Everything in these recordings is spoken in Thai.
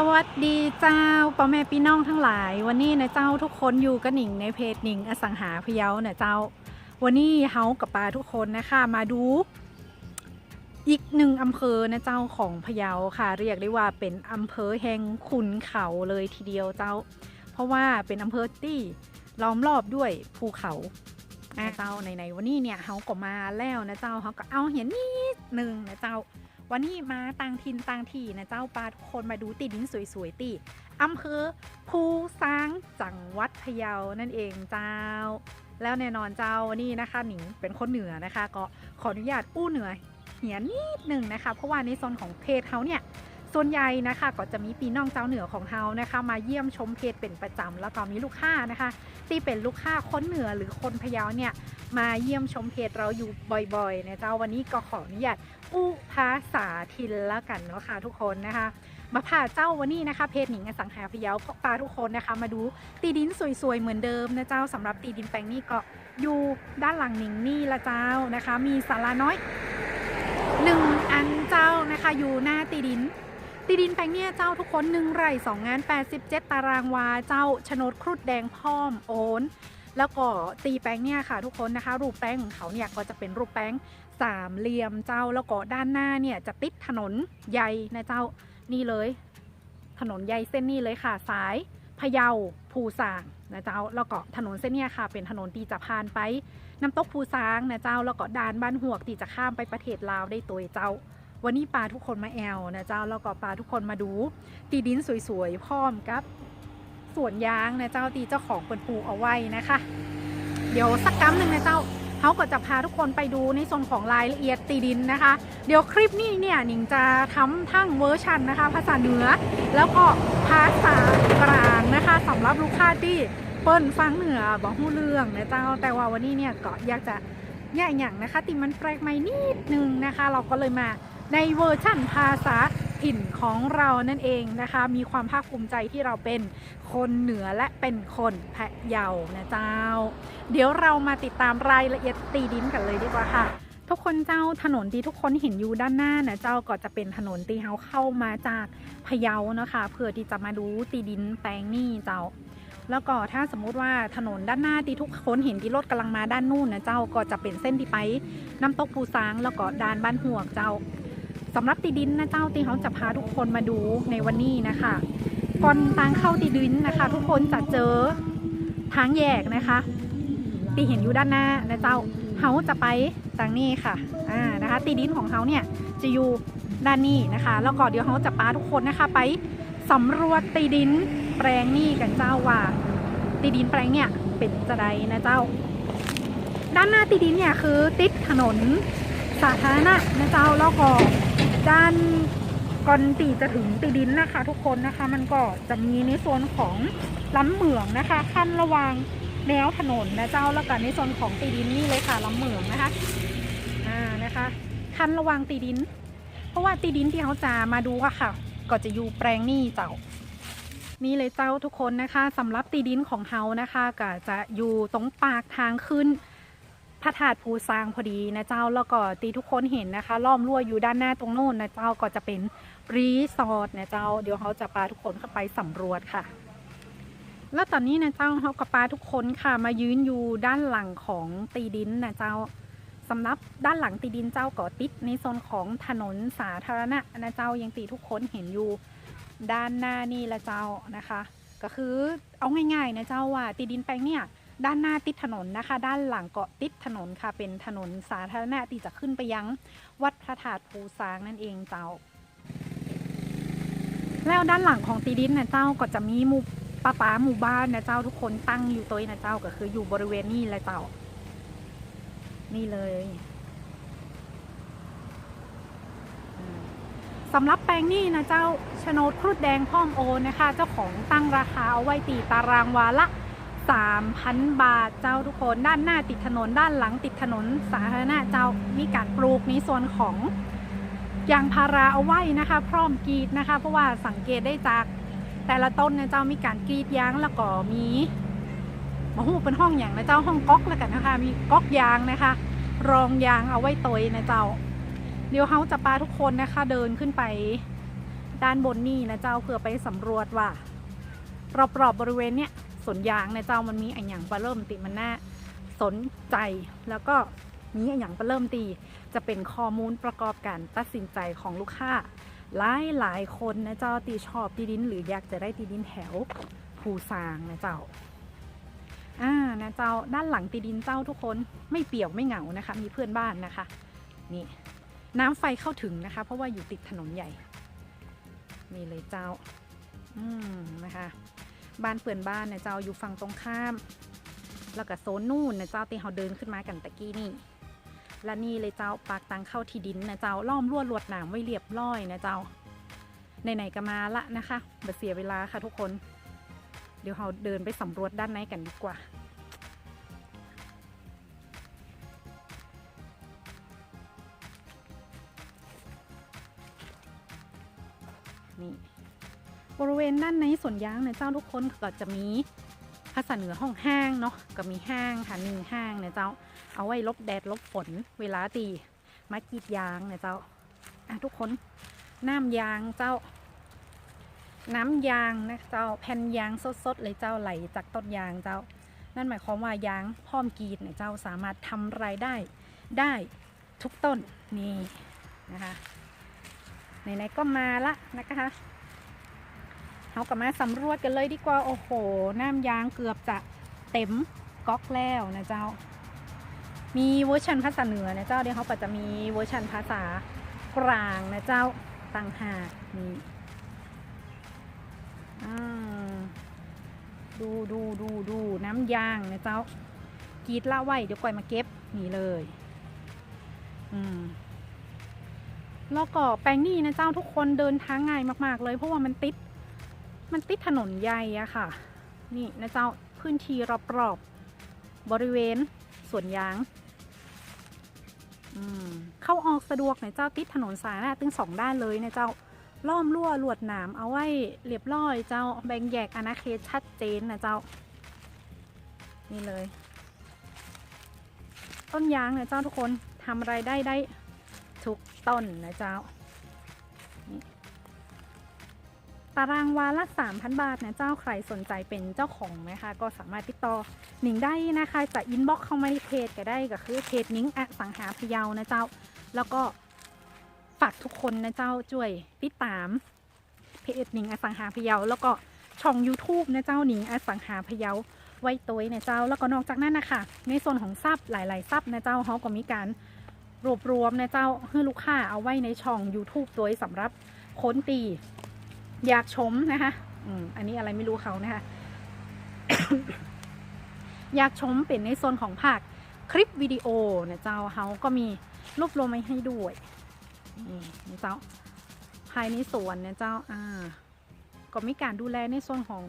สวัสดีเจ้าพ่อแม่พี่น้องทั้งหลาย วันนี้นะเจ้าทุกคนอยู่กับหนิงในเพจหนิงอสังหาพะเยานะเจ้า วันนี้เฮากับปาทุกคนนะคะมาดู อีกหนึ่งอำเภอนะเจ้าของพะเยาค่ะ เรียกได้ว่าเป็นอำเภอแห่งขุนเขาเลยทีเดียวเจ้า เพราะว่าเป็นอำเภอที่ล้อมรอบด้วยภูเขาอะเจ้าในในวันนี้เนี่ยเฮาก็มาแล้วนะเจ้าเฮาก็เอาเห็นนิดหนึ่งนะเจ้า วันนี้มาต่างทินต่างที่นะเจ้าปาทุกคนมาดูตีดินสวยๆตีอำเภอภูซางจังหวัดพะเยานั่นเองเจ้า แล้วแน่นอนเจ้าวันนี้นะคะหนิงเป็นคนเหนือนะคะ ก็ขออนุญาตอู้เหนือเหียนนิดหนึ่งนะคะ เพราะว่าในโซนของเพจเขาเนี่ย ส่วนใหญ่นะคะก็จะมีปีน้องเจ้าเหนือของเขานะคะ มาเยี่ยมชมเพจเป็นประจำแล้วก็มีลูกค้านะคะที่เป็นลูกค้าคนเหนือหรือคนพะเยาเนี่ยมาเยี่ยมชมเพจเราอยู่บ่อยๆนะเจ้าวันนี้ก็ขออนุญาตอู้ภาษาทินแล้วกันเนาะค่ะทุกคนนะคะมาพาเจ้าวันนี้นะคะ เพจหนิงอสังหาพะเยาก็พาทุกคนนะคะ มาดูตีดินสวยๆเหมือนเดิมนะเจ้าสำหรับตีดินแปลงนี้ก็อยู่ด้านหลังหนิงนี่ละเจ้านะคะ มีศาลาน้อยหนึ่งอันเจ้านะคะอยู่หน้าตีดิน ตีดินแปลงเนี่ยเจ้าทุกคนหนึ่งไร่สองงาน 87 ตารางวา เจ้าโฉนดครุฑแดงพร้อมโอนแล้วก็ตีแป้งเนี่ยค่ะทุกคนนะคะ รูปแป้งของเขาเนี่ยก็จะเป็นรูปแป้งสามเหลี่ยมเจ้าแล้วก็ด้านหน้าเนี่ยจะติดถนนใหญ่นะเจ้านี่เลย ถนนใหญ่เส้นนี้เลยค่ะสายพะเยาภูสางนะเจ้าแล้วก็ถนนเส้นนี้ค่ะ เป็นถนนที่จะผ่านไปน้ำตกภูซางนะเจ้าแล้วก็ด่านบ้านหวกที่จะข้ามไปประเทศลาวได้ตัวเจ้า วันนี้ปลาทุกคนมาแอลนะเจ้าแล้วก็ปลาทุกคนมาดู ตีดินสวยๆพร้อมกับสวนยางนะเจ้าตีเจ้าของเปิดปลูกเอาไว้นะคะ เดี๋ยวสักกัมหนึ่งนะเจ้าเขาก็จะพาทุกคนไปดูในส่วนของรายละเอียดตีดินนะคะ เดี๋ยวคลิปนี้เนี่ยหนิงจะทำทั้งเวอร์ชันนะคะ ภาษาเหนือ แล้วก็ภาษากลางนะคะสำหรับลูกค้าที่เปิ้นฟังเหนือบอกหู้เรื่องนะเจ้าแต่ว่าวันนี้เนี่ยก็อยากจะแย่อย่างนะคะติมันแปลกใหม่นิดนึงนะคะ เราก็เลยมา ในเวอร์ชั่นภาษาถิ่นของเรานั่นเองนะคะ มีความภาคภูมิใจที่เราเป็นคนเหนือและเป็นคนพะเยานะเจ้า เดี๋ยวเรามาติดตามรายละเอียดตีดินกันเลยดีกว่าค่ะ ทุกคนเจ้าถนนที่ทุกคนเห็นอยู่ด้านหน้านะเจ้าก็จะเป็นถนนที่เขาเข้ามาจากพะเยานะคะเพื่อที่จะมาดูตีดินแปลงนี่เจ้า แล้วก็ถ้าสมมุติว่าถนนด้านหน้าที่ทุกคนเห็นที่รถกำลังมาด้านนู่นนะเจ้าก็จะเป็นเส้นที่ไปน้ำตกภูซางแล้วก็ดานบ้านห่วงเจ้า สำหรับตีดินนะเจ้าที่เขาจะพาทุกคนมาดูในวันนี้นะคะก่อนทางเข้าตีดินนะคะ ทุกคนจะเจอทางแยกนะคะที่เห็นอยู่ด้านหน้านะเจ้าเขาจะไปทางนี้ค่ะอ่านะคะตีดินของเขาเนี่ยจะอยู่ด้านนี้นะคะ แล้วก็เดี๋ยวเขาจะพาทุกคนนะคะไปสำรวจตีดินแปลงนี่กันเจ้าว่า ตีดินแปลงเนี่ยเป็นจะไดนะเจ้า ด้านหน้าตีดินเนี่ยคือติดถนนสาธารณะนะเจ้าแล้วก็ ด้านก่อนตีจะถึงตีดินนะคะ ทุกคนนะคะ มันก็จะมีในโซนของล้ำเหมืองนะคะ ขั้นระวางแนวถนนนะเจ้าแล้วก็ในโซนของตีดินนี่เลยค่ะล้ำเหมืองนะคะอ่านะคะ ขั้นระวางตีดิน เพราะว่าตีดินที่เขาจะมาดูอะค่ะ ก็จะอยู่แปลงนี่เจ้านี่เลยเจ้าทุกคนนะคะสำหรับตีดินของเฮานะคะ ก็จะอยู่ตรงปากทางขึ้น พระธาตุภูซางพอดีนะเจ้าแล้วก็ตีทุกคนเห็นนะคะล้อมรั้วอยู่ด้านหน้าตรงโน้นนะเจ้าก็จะเป็นรีสอร์ทนะเจ้า เดี๋ยวเขาจะพาทุกคนเข้าไปสำรวจค่ะ แล้วตอนนี้นะเจ้าเขากับปาทุกคนค่ะมายืนอยู่ด้านหลังของตีดินนะเจ้าสำหรับด้านหลังตีดินเจ้าก็ติดในโซนของถนนสาธารณะนะเจ้ายังตีทุกคนเห็นอยู่ด้านหน้านี่ละเจ้านะคะ ก็คือเอาง่ายๆนะเจ้าว่าตีดินแปลงเนี่ย ด้านหน้าติดถนนนะคะ ด้านหลังเก็ติดถนนค่ะ เป็นถนนสาธารณะที่จะขึ้นไปยังวัดพระธาตุภูซางนั่นเองเจ้า แล้วด้านหลังของตีดินนะเจ้าก็จะมีหมู่ป้าป้าหมู่บ้านนะเจ้าทุกคนตั้งอยู่ตัวนะเจ้าก็คืออยู่บริเวณนี้แหละเจ้า นี่เลยสำหรับแปลงนี้นะเจ้าโฉนดครุฑแดงพ่อมโอนะคะ เจ้าของตั้งราคาเอาไว้ตีตารางวาละ 3,000 บาทเจ้าทุกคนด้านหน้าติดถนนด้านหลังติดถนนสาธารณะเจ้ามีการปลูกในส่วนของยางพาราเอาไว้นะคะ พร้อมกรีดนะคะ เพราะว่าสังเกตได้จากแต่ละต้นเนะเจ้ามีการกรีดยางแล้วก็มีมาหูเป็นห้องอย่างนะเจ้าห้องก๊อกแล้วกันนะคะ มีก๊อกยางนะคะ รองยางเอาไว้ตยนะเจ้า เดี๋ยวเขาจะพาทุกคนนะคะเดินขึ้นไปด้านบนนี่นะเจ้าเพื่อไปสำรวจว่ารอบๆบบริเวณเนี้ย สนยางในเจ้ามันมีอันอย่างปลาเริ่มติมันน่าสนใจแล้วก็มีอันอย่างปลาเริ่มตี จะเป็นข้อมูลประกอบการตัดสินใจของลูกค้าหลายหลายคนนะเจ้าตีชอบที่ดิน หรืออยากจะได้ที่ดินแถวภูซางนะเจ้าอ่านะเจ้าด้านหลังตีดินเจ้าทุกคนไม่เปี่ยวไม่เหงานะคะ มีเพื่อนบ้านนะคะ นี่น้ำไฟเข้าถึงนะคะ เพราะว่าอยู่ติดถนนใหญ่ มีเลยเจ้า อืมนะคะ บ้านเปื่อนบ้านเนี่ยเจ้าอยู่ฝั่งตรงข้าม แล้วก็โซนนู่นนะเจ้าตีเราเดินขึ้นมากันตะกี้นี่ และนี่เลยเจ้าปากตังเข้าที่ดินนะเจ้าล้อมลวดลวดหนามไว้เรียบร้อยนะเจ้าไหนๆก็มาละนะคะบ่เสียเวลาค่ะทุกคน เดี๋ยวเราเดินไปสำรวจด้านในกันดีกว่า บริเวณด้านในสวนยางเนี่ยเจ้าทุกคนก็จะมีภาษาเหนือห้องห้างเนาะก็มีห้างค่ะหนึ่งห้างเนี่ยเจ้า เอาไว้ลบแดดลบฝนเวลาตีมากรีดยางเนี่ยเจ้าอะทุกคนน้ำยางเจ้า น้ำยางนะเจ้าแผ่นยางสดๆเลยเจ้าไหลจากต้นยางเจ้า นั่นหมายความว่ายางพร้อมกรีดเนี่ยเจ้าสามารถทำรายได้ได้ทุกต้นนี่นะคะไหนๆก็มาละนะคะ เรากลับมาสำรวจกันเลยดีกว่า โอ้โห น้ำยางเกือบจะเต็มก๊อกแล้วนะเจ้า มีเวอร์ชันภาษาเหนือนะเจ้าเดี๋ยวเขาก็จะมีเวอร์ชันภาษากลางนะเจ้าต่างหากนี่ดูดูดูดูน้ำยางนะเจ้ากรีดละไว้เดี๋ยวก่อยมาเก็บนี่เลย อืมแล้วก็แปลงนี่นะเจ้าทุกคนเดินทางง่ายมาก ๆ เลยเพราะว่ามันติด มันติดถนนใหญ่อะค่ะ นี่นะเจ้าพื้นที่รอบๆบริเวณสวนยางเข้าออกสะดวกนะเจ้าติดถนนสายหน้าตึงสองด้านเลยนะเจ้าล้อมรั้วลวดหนามเอาไว้เรียบร้อยเจ้าแบ่งแยกอาณาเขตชัดเจนนะเจ้า นี่เลย ต้นยางนะเจ้าทุกคนทำไรายได้ได้ทุกต้นนะเจ้า ตารางวาละ 3,000 บาทนะเจ้าใครสนใจเป็นเจ้าของนะคะ ก็สามารถติดต่อหนิงได้นะคะจะอินบ็อกเข้ามาในเพจก็ได้ก็คือเพจนิงอสังหาพะเยานะเจ้า แล้วก็ฝากทุกคนนะเจ้าช่วยติดตามเพจหนิงอสังหาพะเยาแล้วก็ช่อง YouTube นะเจ้าหนิงอสังหาพะเยาไว้ตัวนะเจ้า แล้วก็นอกจากนั้นนะคะในส่วนของซับหลายๆซับนะเจ้าเขาก็มีการรวบรวมนะเจ้าให้ลูกค้าเอาไว้ในช่อง YouTube ตัวสำหรับค้นตี อยากชมนะคะอืมอันนี้อะไรไม่รู้เขานะคะ อยากชมเป็นในโซนของภาคคลิปวิดีโอนะเจ้าเฮาก็มีรวบรวมไว้ให้ด้วยนี่นะเจ้าภายในสวนนะเจ้าอ่า ก็มีการดูแลในส่วนของ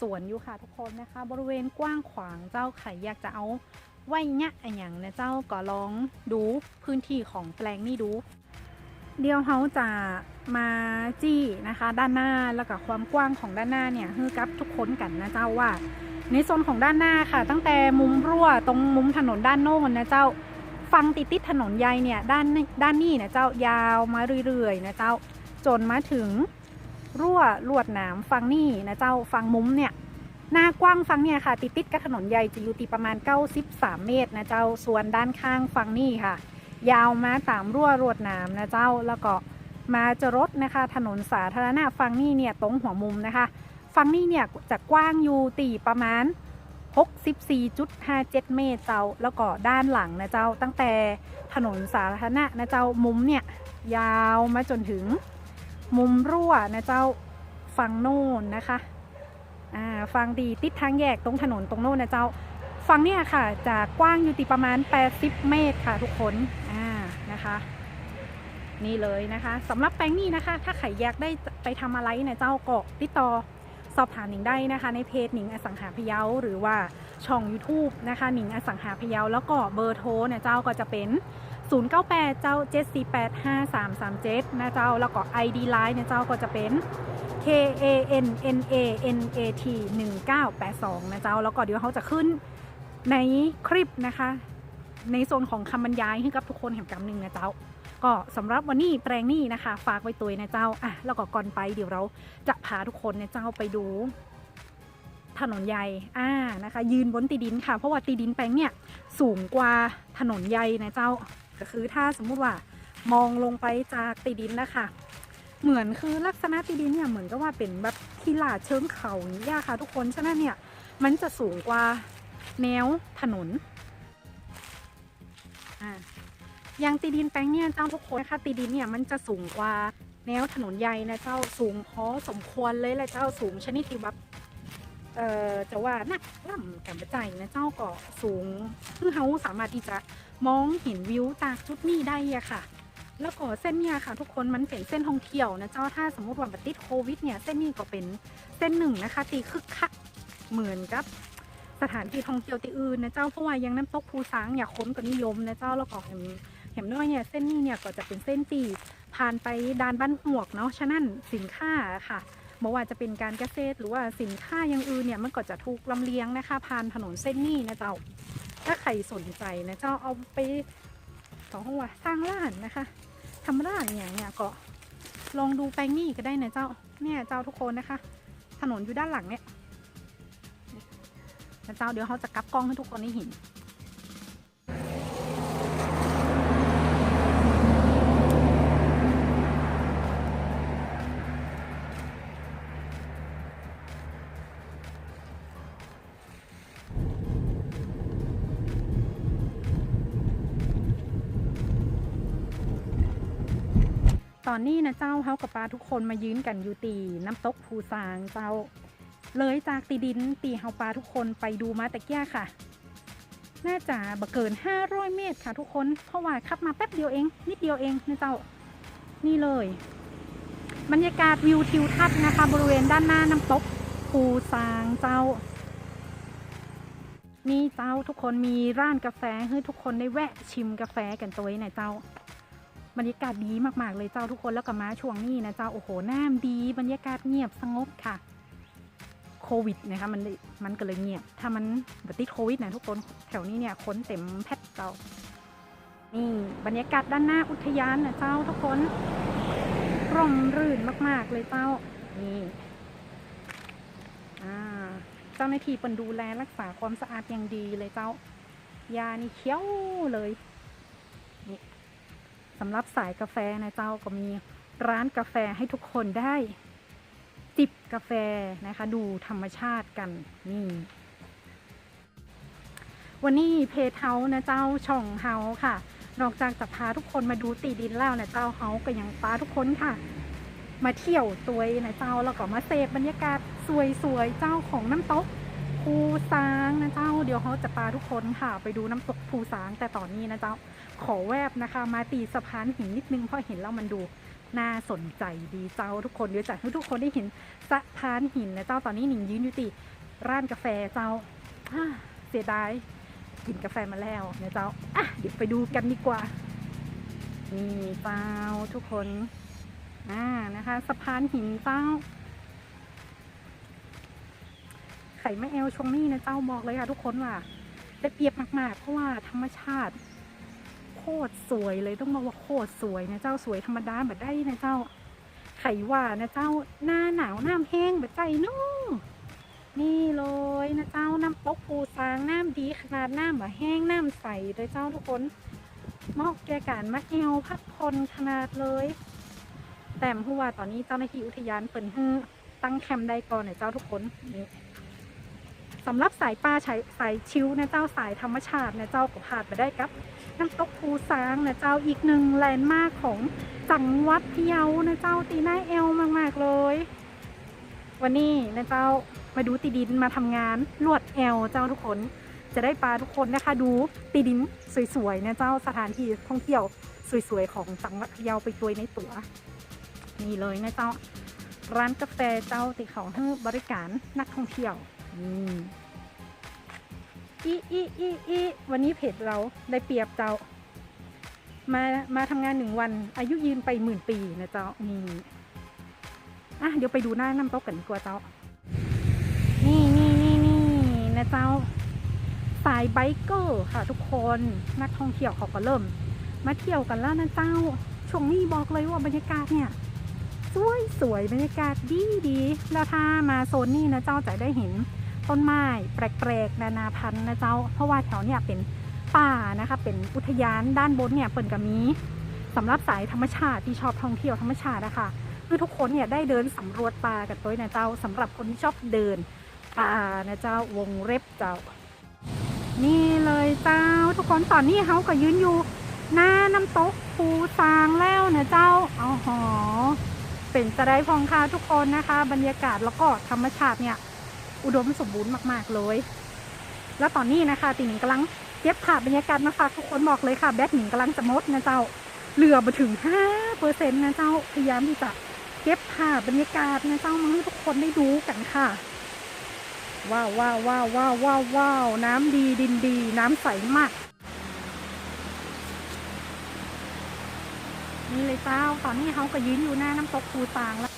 สวนอยู่ค่ะทุกคนนะคะ บริเวณกว้างขวางเจ้าใครอยากจะเอาไว้เนี่ยอะอย่างนะเจ้าก็ลองดูพื้นที่ของแปลงนี่ดู เดี๋ยวเขาจะ มาจี้นะคะ ด้านหน้าแล้วก็ความกว้างของด้านหน้าเนี่ยให้กับทุกคนกันนะเจ้าว่า ในโซนของด้านหน้าค่ะ ตั้งแต่มุมรั่วตรงมุมถนนด้านโน้นนะเจ้าฟังติดติดถนนใหญ่เนี่ยด้านด้านนี้นะเจ้ายาวมาเรื่อยๆนะเจ้าจนมาถึงรั่วลวดหนามฟังนี่นะเจ้าฟังมุมเนี่ยหน้ากว้างฟังเนี่ยค่ะ ติดติดกับถนนใหญ่จะอยู่ตีประมาณ 93 เมตรนะเจ้าส่วนด้านข้างฟังนี่ค่ะ ยาวมาตามรั่วรวดหนามนะเจ้าแล้วก็ มาจะรถนะคะ ถนนสาธารณะฟังนี่เนี่ยตรงหัวมุมนะคะฟังนี่เนี่ยจะกว้างอยู่ตีประมาณ 64.57 เมตรเจ้า แล้วก็ด้านหลังนะเจ้า ตั้งแต่ถนนสาธารณะนะเจ้ามุมเนี่ยยาวมาจนถึงมุมรั่วนะเจ้าฝั่งโน่นนะคะอ่าฝั่งดีติดทางแยกตรงถนนตรงโน่นนะเจ้าฝั่งเนี่ยค่ะจะกว้างอยู่ตีประมาณ 80 เมตรค่ะทุกคนอ่านะคะ นี่เลยนะคะสำหรับแปลงนี้นะคะ ถ้าใครอยากได้ไปทำอะไรเนี่ยเจ้าก็ติดต่อสอบถามหนิงได้นะคะ ในเพจหนิงอสังหาพะเยาหรือว่าช่อง YouTube นะคะหนิงอสังหาพะเยาแล้วก็เบอร์โทรเนี่ยเจ้าก็จะเป็น 098 เจ้า 7485337 นะเจ้า แล้วก็ ID Line เนี่ยเจ้าก็จะเป็น K A N N A N A T 1982 นะเจ้า แล้วก็เดี๋ยวเขาจะขึ้นในคลิปนะคะ ในโซนของคำบรรยายให้กับทุกคนเห็นกำหนึ่งนะเจ้า ก็สำหรับวันนี้แปลงนี้นะคะ ฝากไว้ตัวนะเจ้าอะแล้วก็ก่อนไปเดี๋ยวเราจะพาทุกคนนะเจ้าไปดู ถนนใหญ่อ่านะคะ ยืนบนตีดินค่ะ เพราะว่าตีดินแปลงเนี่ยสูงกว่าถนนใหญ่นะเจ้า ก็คือถ้าสมมุติว่ามองลงไปจากตีดินนะคะ เหมือนคือลักษณะตีดินเนี่ยเหมือนกับว่าเป็นแบบที่ลาดเชิงเขาอย่างนี้ยค่ะ ทุกคนฉะนั้นเนี่ยมันจะสูงกว่าแนวถนนอ่า ย่างตีดินแปลงเนี่ยเจ้าทุกคนนะคะตีดินเนี่ยมันจะสูงกว่าแนวถนนใหญ่นะเจ้าสูงพอสมควรเลยแหละเจ้าสูงชนิดที่แบบเอ่อจะว่านักล่ำกันประจัยนะเจ้าก็สูงคือเขาสามารถที่จะมองเห็นวิวจากจุดนี้ได้อะค่ะ แล้วก็เส้นเนี่ยค่ะ ทุกคนมันเป็นเส้นท่องเที่ยวนะเจ้าถ้าสมมติว่าติดโควิดเนี่ยเส้นนี้ก็เป็นเส้นหนึ่งนะคะตีคึกคักเหมือนกับสถานที่ท่องเที่ยวที่อื่นนะเจ้าเพราะว่ายังน้ำตกภูซางเนี่ยคนก็นิยมนะเจ้าแล้วก็ เห็นเห็นน้อยเนี่ยเส้นนี้เนี่ยก็จะเป็นเส้นตีผ่านไปด้านบ้านหวกเนาะฉะนั้นสินค้าค่ะไม่ว่าจะเป็นการเกษตรหรือว่าสินค้าอย่างอื่นเนี่ยมันก็จะถูกลำเลียงนะคะ ผ่านถนนเส้นนี้นะเจ้า ถ้าใครสนใจนะเจ้าเอาไปสองหัวสร้างร้านนะคะทำร้านอย่างเนี่ยก็ลองดูแปลงนี่ก็ได้นะเจ้าเนี่ยเจ้าทุกคนนะคะ ถนนอยู่ด้านหลังเนี่ยนะเจ้าเดี๋ยวเขาจะกลับกล้องให้ทุกคนได้เห็น อนนี้นะเจ้าเขากับปลาทุกคนมายืนกันอยู่ตีน้ำตกภูซางเจ้า เลยจากตีดินตีเฮาปลาทุกคนไปดูมาตะเกียค่ะ น่าจะบะเกิน 500 เมตรค่ะทุกคน เพราะว่าขับมาแป๊บเดียวเอง นิดเดียวเองนะเจ้า นี่เลย บรรยากาศวิวทิวทัศน์นะคะ บริเวณด้านหน้าน้ำตกภูซางเจ้า นี่เจ้าทุกคนมีร้านกาแฟให้ทุกคนได้แวะชิมกาแฟกันตัวหนเจ้า บรรยากาศดีมากๆเลยเจ้าทุกคนแล้วก็มาช่วงนี้นะเจ้าโอ้โหน้ำดีบรรยากาศเงียบสงบค่ะ โควิดนะคะมันมันก็เลยเงียบ ถ้ามันบติดโควิดนะทุกคนแถวนี้เนี่ยคนเต็มแพทเจ้านี่บรรยากาศด้านหน้าอุทยานนะเจ้าทุกคนร่มรื่นมาก ๆ เลยเจ้านี่เจ้าหน้าที่เปินดูแลรักษาความสะอาดอย่างดีเลยเจ้า ยานี่เคี้ยวเลย สำหรับสายกาแฟนะเจ้าก็มีร้านกาแฟให้ทุกคนได้จิบกาแฟนะคะ ดูธรรมชาติกันนี่วันนี้เพจเฮานะเจ้าช่องเฮาค่ะ นอกจากจะพาทุกคนมาดูตีดินแล้วนะเจ้าเฮาก็ยังพาทุกคนค่ะ มาเที่ยวตัวนะเจ้าแล้วก็มาเสพบรรยากาศสวยๆเจ้าของน้ำตกภูซางนะเจ้า เดี๋ยวเขาจะพาทุกคนค่ะ ไปดูน้ำตกภูซางแต่ตอนนี้นะเจ้า ขอแวบนะคะ มาตีสะพานหินนิดนึงเพราะเห็นแล้วมันดูน่าสนใจดีเจ้าทุกคนเดี๋ยวจะให้ทุกคนได้เห็นสะพานหินนะเจ้าตอนนี้หนิงยืนอยู่ตีร้านกาแฟเจ้าอ่าเสียดายกินกาแฟมาแล้วนะเจ้าอะเดี๋ยวไปดูกันดีกว่านี่เจ้าทุกคนอ่านะคะสะพานหินเจ้าไข่ไม่แอลช่วงนี้นะเจ้าบอกเลยค่ะทุกคนว่าได้เปรียบมากๆ เพราะว่าธรรมชาติ คตรสวยเลยต้องบอกว่าโคตรสวยนะเจ้าสวยธรรมดาแบบได้นะเจ้า ไข่ว่านะเจ้าหน้าหนาวหน้ำแห้งแบบใจนู้นี่เลยนะเจ้าน้ำตกปูซางน้ำดีขนาดน้ำแบบแห้งน้ำใสเลยเจ้าทุกคนเหมาะแก่การมาแอวพักผ่อนขนาดเลย แต่ผู้ว่าตอนนี้เจ้าหน้าที่อุทยานเปิดให้ตั้งแคมป์ได้ก่อนเนะเจ้าทุกคนนี่สำหรับสายป่าสายสายชิวนะเจ้าสายธรรมชาตินะเจ้าก็ผ่านไปได้ครับ น้ำตกภูซางนะเจ้าอีกหนึ่งแลนด์มาร์คของจังหวัดพะเยานะเจ้าตีหน้าเอลมากๆเลย วันนี้นะเจ้ามาดูตีดินมาทำงานลวดแอลเจ้าทุกคนจะได้ปลาทุกคนนะคะดูตีดินสวยๆนะเจ้าสถานที่ท่องเที่ยวสวยๆของจังหวัดพะเยาไปตัวยในตัวนี่เลยนะเจ้าร้านกาแฟเจ้าติเขาให้บริการนักท่องเที่ยวนี่ อีอีอีอีวันนี้เพจเราได้เปรียบเจ้า มามาทำงานหนึ่งวัน อายุยืนไปหมื่นปีนะเจ้านี่อะเดี๋ยวไปดูหน้าน้ำตกกันดีกว่าเจ้า นี่นี่นี่นี่นะเจ้า สายไบเกอร์ค่ะทุกคนนักท่องเที่ยวเขาก็เริ่ม มาเที่ยวกันแล้วนะเจ้าช่วงนี้บอกเลยว่าบรรยากาศเนี่ยสวยสวยบรรยากาศดีดีแล้วถ้ามาโซนนี้นะเจ้าจะได้เห็น ต้นไม้แปลกๆนานาพันธุ์นะเจ้า เพราะว่าแถวเนี่ยเป็นป่านะคะ เป็นอุทยานด้านบนเนี่ยเปิดกับมีสำหรับสายธรรมชาติที่ชอบท่องเที่ยวธรรมชาตินะคะคือทุกคนเนี่ยได้เดินสำรวจป่ากันตัวนะเจ้าสำหรับคนที่ชอบเดินป่านะเจ้าวงเล็บเจ้า นี่เลยเจ้า ทุกคนตอนนี้เขาก็ยืนอยู่หน้าน้ำตกภูซางแล้วนะเจ้าอ๋อหอเป็นจะได้พองค่ะทุกคนนะคะ บรรยากาศแล้วก็ธรรมชาติเนี่ย อุดมสมบูรณ์มาก ๆ เลย แล้วตอนนี้นะคะตีหนิงกำลังเก็บภาพบรรยากาศมาฝากทุกคนบอกเลยค่ะ แบทหนิงกำลังจะมดนะเจ้าเหลือมาถึง5เปอร์เซ็นต์นะเจ้าพยายามที่จะเก็บภาพบรรยากาศนะเจ้ามาให้ทุกคนได้ดูกันค่ะว้าวว้าวว้าวว้าวว้าวว้าวน้ำดีดินดี น้ำใสมาก นี่เลยเจ้า ตอนนี้เขาก็ยืนอยู่หน้าน้ำตกภูตางแล้ว